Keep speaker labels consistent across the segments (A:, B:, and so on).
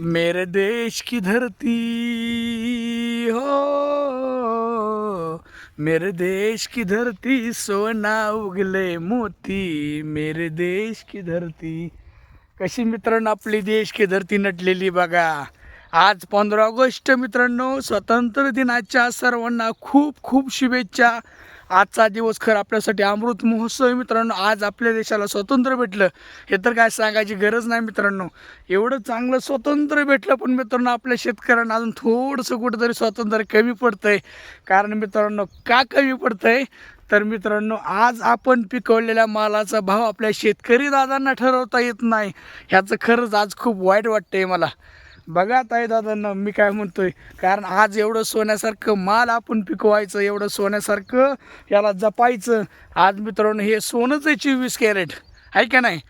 A: मेरे देश की धरती हो। मेरे देश की धरती सोना उगले मोती। मेरे देश की धरती। कशी मित्रांनो आपली देश की धरती नटलेली बघा. आज पंधरा ऑगस्ट मित्रांनो स्वातंत्र्य दिनाच्या सर्वांना खूप खूप शुभेच्छा. आजचा दिवस खरं आपल्यासाठी अमृत महोत्सव मित्रांनो. आज आपल्या देशाला स्वातंत्र्य भेटलं. हे तर काय सांगायची गरज नाही मित्रांनो. एवढं चांगलं स्वातंत्र्य भेटलं पण मित्रांनो आपल्या शेतकऱ्यांना अजून थोडंसं कुठंतरी स्वातंत्र्य कमी पडतंय. कारण मित्रांनो का कमी पडतंय? तर मित्रांनो आज आपण पिकवलेल्या मालाचा भाव आपल्या शेतकरी दादांना ठरवता येत नाही. ह्याचं खरंच आज खूप वाईट वाटतंय मला. बघा ताई दादांना मी काय म्हणतोय? कारण आज एवढं सोन्यासारखं माल आपण पिकवायचं एवढं सोन्यासारखं याला जपायचं. आज मित्रांनो हे सोनंच आहे चोवीस कॅरेट. आहे का नाही?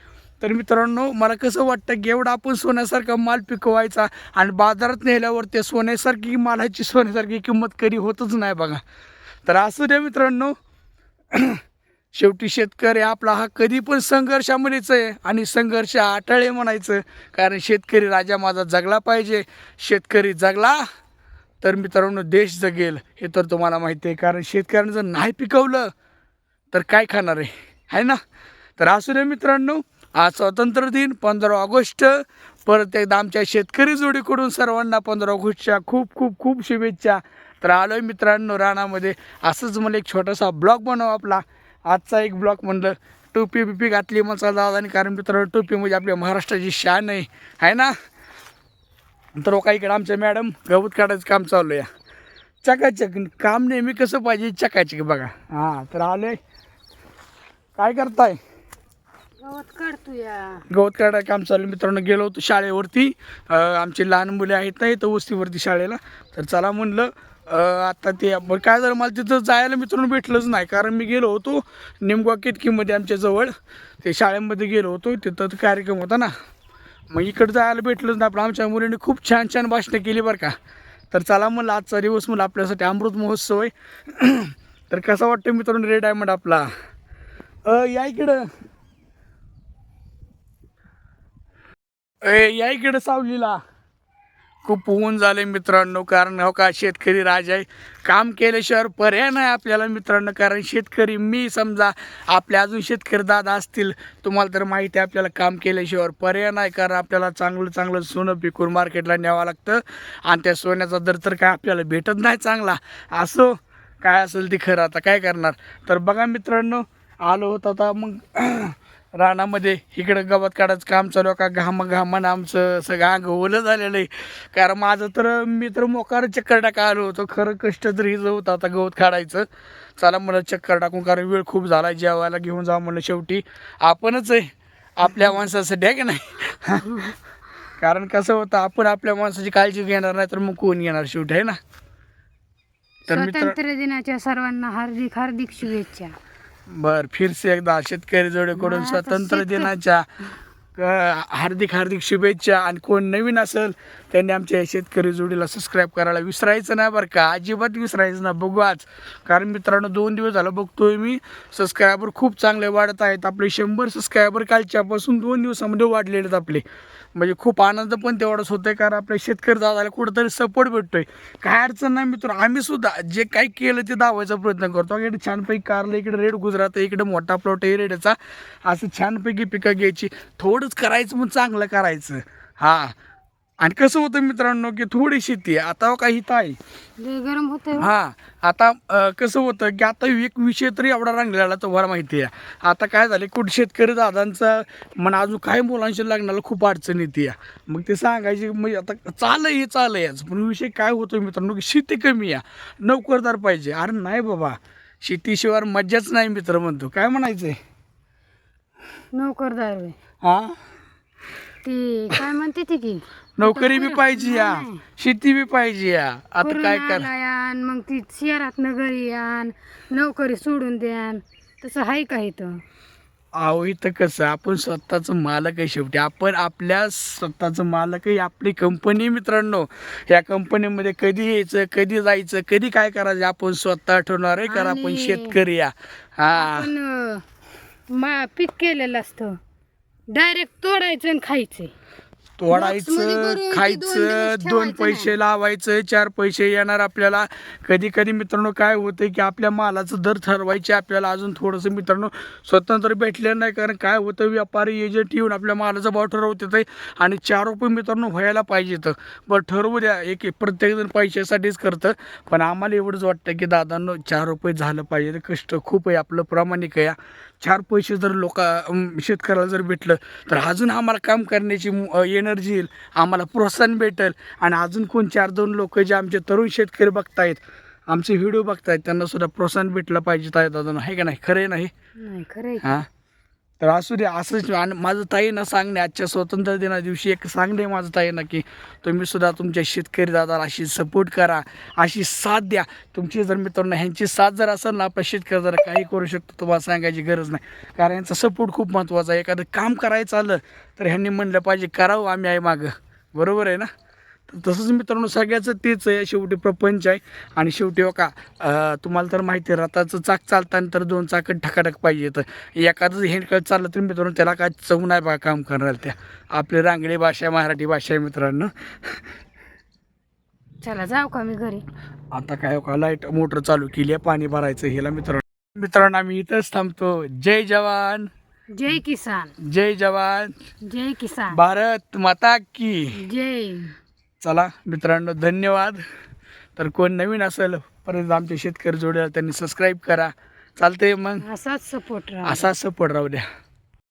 A: तर मित्रांनो मला कसं वाटतं की एवढं आपण सोन्यासारखा माल पिकवायचा आणि बाजारात नेल्यावर ते सोन्यासारखी मालाची सोन्यासारखी किंमत कधी होतच नाही बघा. तर असू द्या मित्रांनो शेवटी शेतकरी आपला हा कधी पण संघर्षामध्येच आहे आणि संघर्ष आटळे म्हणायचं. कारण शेतकरी राजा माझा जगला पाहिजे. शेतकरी जगला तर मित्रांनो देश जगेल. हे तर तुम्हाला माहिती आहे. कारण शेतकऱ्यानं जर नाही पिकवलं तर काय खाणार आहे? आहे ना? तर असू दे मित्रांनो. आज स्वातंत्र्य दिन पंधरा ऑगस्ट. परत एकदा आमच्या शेतकरी जोडीकडून सर्वांना पंधरा ऑगस्टच्या खूप खूप खूप शुभेच्छा. तर आलो आहे मित्रांनो रानामध्ये. असंच मला एक छोटासा ब्लॉग बनव आपला. आजचा एक ब्लॉग म्हणलं टोपी बिपी घातली मग दादानी कारण मित्रांनो टोपी म्हणजे आपल्या महाराष्ट्राची शान आहे. आहे ना? तर हो इकडे आमच्या मॅडम गवत काढायचं काम चालू आहे. चकाचक काम नेहमी कसं पाहिजे? चकाचक बघा. हां तर आले. काय करताय?
B: गवत काढतो या.
A: गवत काढायचं काम चालू. मित्रांनो गेलो होतो शाळेवरती. आमची लहान मुले आहेत ना इथं वस्तीवरती शाळेला. तर चला म्हणलं आता ते बरं काय झालं मला तिथं जायला मित्रांनो भेटलंच नाही. कारण मी गेलो होतो निमगाव केतकीमध्ये आमच्याजवळ ते शाळेमध्ये गेलो होतो तिथं कार्यक्रम होता ना. मग इकडं जायला भेटलंच नाही. पण आमच्या मुलींनी खूप छान छान भाषणं केली बरं का. तर चला म्हणलं आजचा दिवस म्हणलं आपल्यासाठी अमृत महोत्सव आहे. तर कसा वाटतं मित्रांनो रेड डायमंड आपला? या इकडं. ए या इकडं सावलीला. खूप ऊन झाले मित्रांनो. कारण हो का शेतकरी राजा आहे. काम केल्याशिवाय पर्याय नाही आपल्याला मित्रांनो. कारण शेतकरी मी समजा आपले अजून शेतकरी दादा असतील तुम्हाला तर माहिती आहे आपल्याला काम केल्याशिवाय पर्याय नाही. कारण आपल्याला चांगलं चांगलं सोनं पिकून मार्केटला न्यावं लागतं. आणि त्या सोन्याचा दर तर काय आपल्याला भेटत नाही चांगला. असो काय असेल ते खरं. आता काय करणार? तर बघा मित्रांनो आलो होतं आता मग रानामध्ये इकडं गवत काढायचं काम चालू आहे. का घाम घामानं आमचं सगळं अंग ओलं झालेलं आहे. कारण माझं तर मी तर मोकार चक्कर टाका आलो होतो. खरं कष्ट तर हिज होतं आता गवत काढायचं. चला मला चक्कर टाकून कारण वेळ खूप झाला. जेवायला घेऊन जा म्हणलं शेवटी. आपणच आहे. आपल्या माणसासाठी आहे की नाही? कारण कसं होतं आपण आपल्या माणसाची काळजी घेणार नाही तर मग कोण घेणार शेवटी आहे ना? तर
B: स्वातंत्र्य दिनाच्या सर्वांना हार्दिक हार्दिक शुभेच्छा.
A: बर फिरसे एकदा शेतकरी जोडीकडून स्वातंत्र्य दिनाच्या अ, हार्दिक हार्दिक शुभेच्छा. आणि कोण नवीन असेल त्यांनी आमच्या शेतकरी जोडीला सबस्क्राईब करायला विसरायचं नाही बरं का. अजिबात विसरायचं ना बघू आज कारण मित्रांनो दोन दिवस झालं बघतोय मी. सबस्क्रायबर खूप चांगले वाढत आहेत. आपले शंभर सबस्क्रायबर कालच्यापासून दोन दिवसामध्ये वाढलेले आहेत आपले. म्हणजे खूप आनंद पण तेवढाच होतोय कारण आपल्या शेतकरी दादाला कुठंतरी सपोर्ट भेटतोय. काय अडचण नाही मित्र आम्ही सुद्धा जे काही केलं ते दावायचा प्रयत्न करतो. इकडे छानपैकी कारलं इकडे रेड गुजरात इकडे मोठा प्लॉट आहे रेडचा असं छानपैकी पिकं घ्यायची. थोडंच करायचं मग चांगलं करायचं. हां. आणि कसं होतं मित्रांनो की थोडी शेती आहे. आता काही आहे.
B: लय गरम होतंय हो.
A: हा आता अ, कसं होतं की आता एक विषय तरी एवढा रंगलेला तुम्हाला माहिती आहे. आता काय झालं कुठे शेतकरी दादांचा म्हणा अजून काही मुलांशी लग्नाला खूप अडचण येते. या मग ते सांगायचे म्हणजे आता चाल हे चाल याच पण विषय काय होतो मित्रांनो की शेती कमी या नोकरदार पाहिजे. अरे नाही बाबा. शेतीशिवाय मज्जाच नाही मित्र म्हणतो. काय म्हणायचंय?
B: नोकरदार होय.
A: हा?
B: ती काय म्हणते ती की
A: नोकरी बी पाहिजे या. शेती बी पाहिजे या. आता काय कर
B: यान मग ती शहरात घरी यान नोकरी सोडून द्यान. तसं आहे का इथं?
A: अहो इथं कसं आपण स्वतःचं मालक आहे शेवटी. आपण आपल्या स्वतःचं मालक आहे. आपली कंपनी मित्रांनो. या कंपनीमध्ये कधी यायचं कधी जायचं कधी काय करायचं आपण स्वतः ठेवणार आहे. कारण आपण
B: आणि-
A: शेतकरी या. हा.
B: पण अं, मा पीक केलेलं असतं. डायरेक्ट तोडायचं आणि खायचं. Box मध्ये
A: तोडायचं
B: दोन
A: खायचं
B: दिवस
A: दोन
B: ठेवायचं
A: पैसे लावायचं चार पैसे येणार आपल्याला. कधी कधी मित्रांनो काय होतं की आपल्या मालाचं दर ठरवायचे आपल्याला अजून थोडंसं मित्रांनो स्वतंत्र भेटलेलं नाही. कारण काय होतं व्यापारी एजंट येऊन आपल्या मालाचा भाव ठरवतात आहे आणि चार रुपये मित्रांनो व्हायला पाहिजेत बरं ठरवू द्या. एक प्रत्येकजण पैशासाठीच करतं. पण आम्हाला एवढंच वाटतं की दादांनो चार रुपये झालं पाहिजे. कष्ट खूप आहे आपलं प्रामाणिक आहे. चार पैसे जर लोक शेतकऱ्याला जर भेटलं तर अजून आम्हाला काम करण्याची एनर्जी येईल आम्हाला प्रोत्साहन भेटेल. आणि अजून कोण चार दोन लोक जे आमचे तरुण शेतकरी बघतायत आमचे व्हिडिओ बघतायत त्यांना सुद्धा प्रोत्साहन भेटलं पाहिजे दादा आहे का नाही? खरं नाही
B: नाही खरंय
A: हां? तर असू दे असंच आणि माझं ताईनं सांगणे आजच्या स्वातंत्र्य दिना दिवशी एक सांगणे माझं ताईनं की तुम्ही सुद्धा तुमच्या शेतकरी दादाला अशी सपोर्ट करा अशी साथ द्या. तुमची जर मित्रांनो ह्यांची साथ जर असेल ना आपला शेतकरी जरा काही करू शकतो तुम्हाला सांगायची गरज नाही. कारण यांचा सपोर्ट खूप महत्त्वाचा आहे. एखादं काम करायचं आलं तर ह्यांनी म्हणलं पाहिजे करावं आम्ही आहे मागं. बरोबर आहे ना? तसंच मित्रांनो सगळ्याचं तेच आहे. शेवटी प्रपंच आहे. आणि शेवटी हो का तुम्हाला तर माहिती आहे रथाचं चाक चालताना तर दोन चाकं ठकाठक पाहिजे तर एखादं हेंडकट चाललं तर मित्रांनो त्याला काय चव नाही बघा काम करणार त्या. आपली रांगडी भाषा आहे, मराठी भाषा आहे मित्रांनो.
B: चला जाऊ का मी घरी?
A: आता काय हो का लाइट मोटर चालू केली आहे पाणी भरायचं हिला मित्रांनो. मित्रांनो आम्ही इथंच थांबतो. जय जवान.
B: जय किसान.
A: जय जवान.
B: जय किसान.
A: भारत माता की.
B: जय.
A: चला मित्रांनो धन्यवाद. तर कोण नवीन असेल परत आमचे शेतकरी जोड्याला त्यांनी सबस्क्राईब करा. चालतंय मग.
B: असाच सपोर्ट राहा
A: असा सपोर्ट राहू द्या.